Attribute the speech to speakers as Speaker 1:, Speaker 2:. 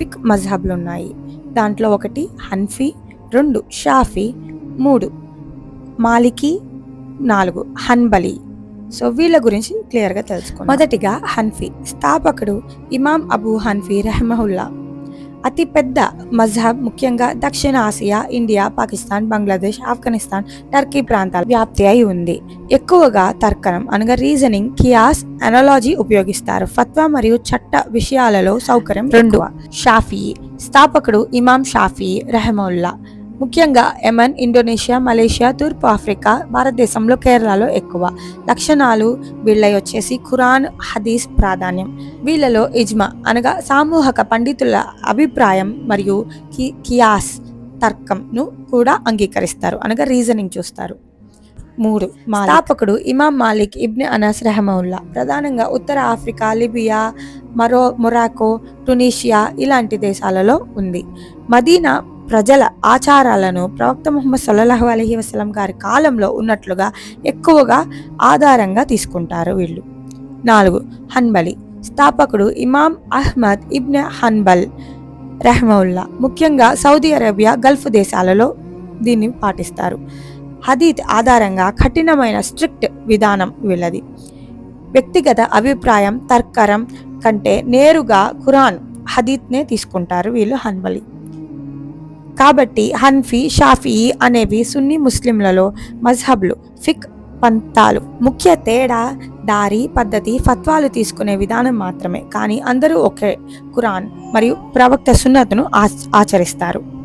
Speaker 1: ఫిక్ మజ్హబ్లు ఉన్నాయి. దాంట్లో ఒకటి హన్ఫీ రెండు షాఫీ మూడు మాలికి నాలుగు హన్బలి. సో వీళ్ళ గురించి క్లియర్గా తెలుసుకో మొదటిగా హన్ఫీ. స్థాపకుడు ఇమాం అబూ హన్ఫీ రెహమహుల్లా. అతి పెద్ద మజహబ్ ముఖ్యంగా దక్షిణ Asia India Pakistan Bangladesh Afghanistan Turkey ప్రాంతాల వ్యాప్తి అయి ఉంది. ఎక్కువగా తర్కనం అనగా రీజనింగ్ కియాస్ అనాలజీ ఉపయోగిస్తారు. ఫత్వా మరియు చట్ట విషయాలలో సౌకర్యం రెండు. షాఫీ స్థాపకుడు ఇమాం షాఫీ రెహముల్లా. ముఖ్యంగా యమన్ ఇండోనేషియా మలేషియా తూర్పు ఆఫ్రికా భారతదేశంలో కేరళలో ఎక్కువ. లక్షణాలు వీళ్ళవి వచ్చేసి ఖురాన్ హదీస్ ప్రాధాన్యం. వీళ్ళలో ఇజ్మా అనగా సామూహిక పండితుల అభిప్రాయం మరియు కి కియాస్ తర్కంను కూడా అంగీకరిస్తారు అనగా రీజనింగ్ చూస్తారు. మూడు స్థాపకుడు ఇమాం మాలిక్ ఇబ్న్ అనస్ రెహమౌల్లా ప్రధానంగా ఉత్తర ఆఫ్రికా లిబియా మరో మొరాకో టునీషియా ఇలాంటి దేశాలలో ఉంది. మదీనా ప్రజల ఆచారాలను ప్రవక్త ముహమ్మద్ సల్లల్లాహు అలహి వసలం గారి కాలంలో ఉన్నట్లుగా ఎక్కువగా ఆధారంగా తీసుకుంటారు వీళ్ళు. నాలుగు హన్బలి. స్థాపకుడు ఇమాం అహ్మద్ ఇబ్న్ హన్బల్ రెహమౌల్లా ముఖ్యంగా సౌదీ అరేబియా గల్ఫ్ దేశాలలో దీన్ని పాటిస్తారు. హదీత్ ఆధారంగా కఠినమైన స్ట్రిక్ట్ విధానం వీళ్ళది. వ్యక్తిగత అభిప్రాయం తర్కరం కంటే నేరుగా ఖురాన్ హదీత్నే తీసుకుంటారు వీళ్ళు హన్బలి. కాబట్టి హన్ఫీ షాఫీ అనేవి సున్నీ ముస్లింలలో మజ్హబ్లు ఫిక్ పంతాలు. ముఖ్య తేడా దారి పద్ధతి ఫత్వాలు తీసుకునే విధానం మాత్రమే. కానీ అందరూ ఒకే ఖురాన్ మరియు ప్రవక్త సున్నతను ఆచరిస్తారు.